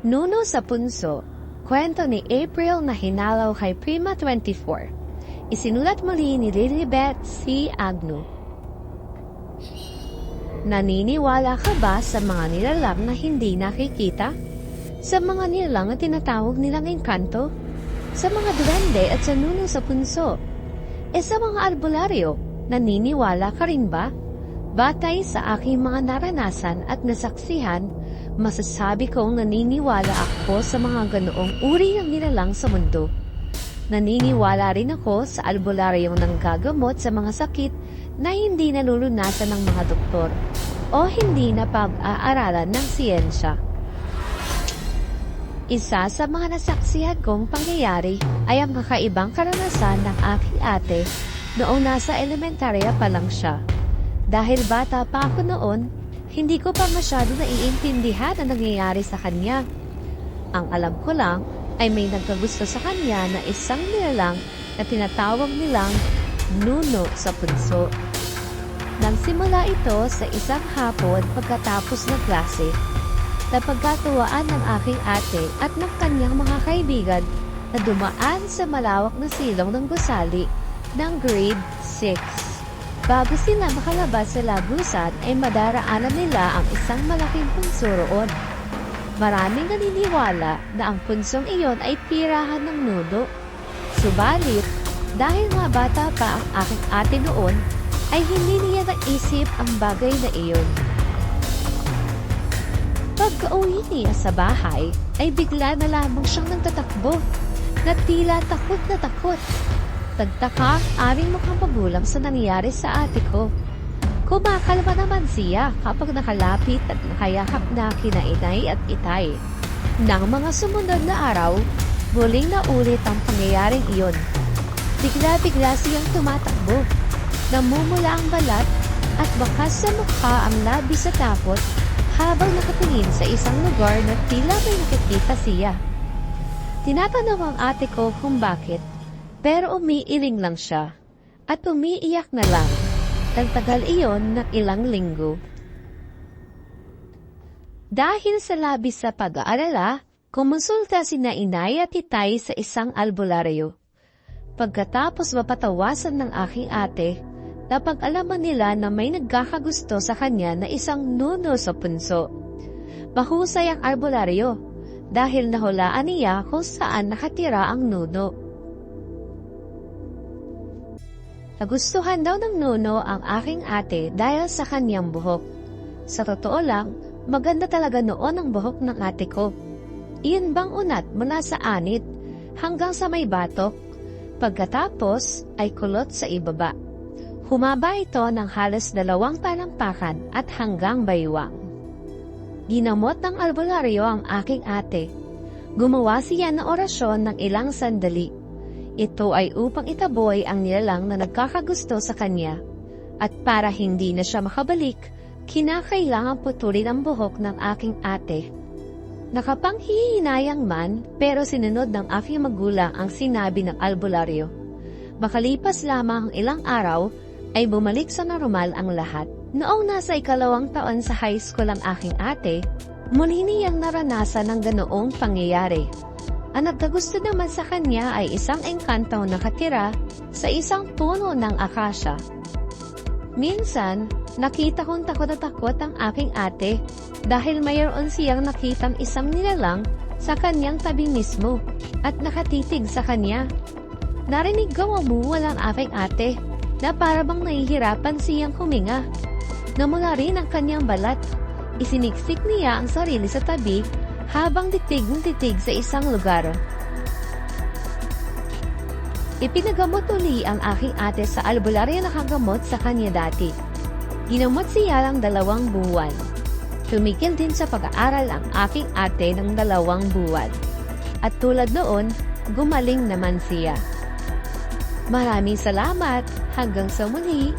Nuno sa Punso, kwento ni April na hinalaw kay Prima 24. Isinulat muli ni Lilibet C. Agno. Naniniwala ka ba sa mga nilalang na hindi nakikita? Sa mga nilalang na tinatawag nilang engkanto? Sa mga duwende at sa nuno sa punso? E sa mga albularyo, naniniwala ka rin ba? Batay sa aking mga naranasan at nasaksihan, masasabi kong naniniwala ako sa mga ganoong uri ng nilalang sa mundo. Naniniwala rin ako sa albularyong nanggagamot sa mga sakit na hindi nalulunasan ng mga doktor o hindi na pag-aaralan ng siyensya. Isa sa mga nasaksihan kong pangyayari ay ang kakaibang karanasan ng aking ate noong nasa elementarya pa lang siya. Dahil bata pa ako noon, hindi ko pa masyado naiintindihan ang nangyayari sa kanya. Ang alam ko lang ay may nagkagusto sa kanya na isang nilalang na tinatawag nilang Nuno sa punso. Nagsimula ito sa isang hapon pagkatapos ng klase. Napagkatuwaan ng aking ate at ng kanyang mga kaibigan na dumaan sa malawak na silong ng gusali ng grade 6. Bago sila makalabas sa lagusan ay madaraanan nila ang isang malaking punso roon. Maraming naniniwala na ang punsong iyon ay tirahan ng nudo. Subalit, dahil nga bata pa ang aking ate noon, ay hindi niya naisip ang bagay na iyon. Pagka-uwi niya sa bahay, ay bigla na lamang siyang nagtatakbo na tila takot na takot. Nagtaka ang aming mukhang magulang sa nangyari sa ate ko. Kumakalma naman siya kapag nakalapit at nakayakap na kina inay at itay. Nang mga sumunod na araw, muling naulit ang pangyayaring iyon. Bigla-bigla siyang tumatakbo. Namumula ang balat at bakas sa mukha ang labi sa takot habang nakatingin sa isang lugar na tila may nakikita siya. Tinatanong ang ate ko kung bakit, pero umiiling lang siya at umiiyak na lang. Tagtagal iyon ng ilang linggo. Dahil sa labis sa pag-aalala, kumonsulta si na inay at itay sa isang albularyo. Pagkatapos mapatawasan ng aking ate, napag-alaman nila na may nagkakagusto sa kanya na isang nuno sa punso. Mahusay ang albularyo dahil nahulaan niya kung saan nakatira ang nuno. Nagustuhan daw ng nuno ang aking ate dahil sa kanyang buhok. Sa totoo lang, maganda talaga noon ang buhok ng ate ko. Iyon bang unat mula sa anit hanggang sa may batok, pagkatapos ay kulot sa ibaba. Humaba ito ng halos dalawang palampakan at hanggang baywang. Ginamot ng albularyo ang aking ate. Gumawa siya ng orasyon ng ilang sandali ito ay upang itaboy ang nilalang na nagkakagusto sa kanya. At para hindi na siya makabalik, kinakailangan putulin ang buhok ng aking ate. Nakapanghihinayang man, pero sinunod ng aking magulang ang sinabi ng albularyo. Makalipas lamang ang ilang araw, ay bumalik sa normal ang lahat. Noong nasa ikalawang taon sa high school ang aking ate, muli niyang naranasan ang ganoong pangyayari. Ang nagkagusto naman sa kanya ay isang engkanto nakatira sa isang puno ng akasya. Minsan, nakita kong takot na takot ang aking ate dahil mayroon siyang nakitang isang nilalang sa kanyang tabi mismo at nakatitig sa kanya. Narinig ko walang aking ate na para bang nahihirapan siyang huminga. Namula rin ang kanyang balat. Isiniksik niya ang sarili sa tabi habang titig ng titig sa isang lugar. Ipinagamot uli ang aking ate sa albularyo na kagamot sa kanya dati. Ginamot siya lang dalawang buwan. Tumigil din sa pag-aaral ang aking ate ng dalawang buwan. At tulad noon, gumaling naman siya. Maraming salamat. Hanggang sa muli.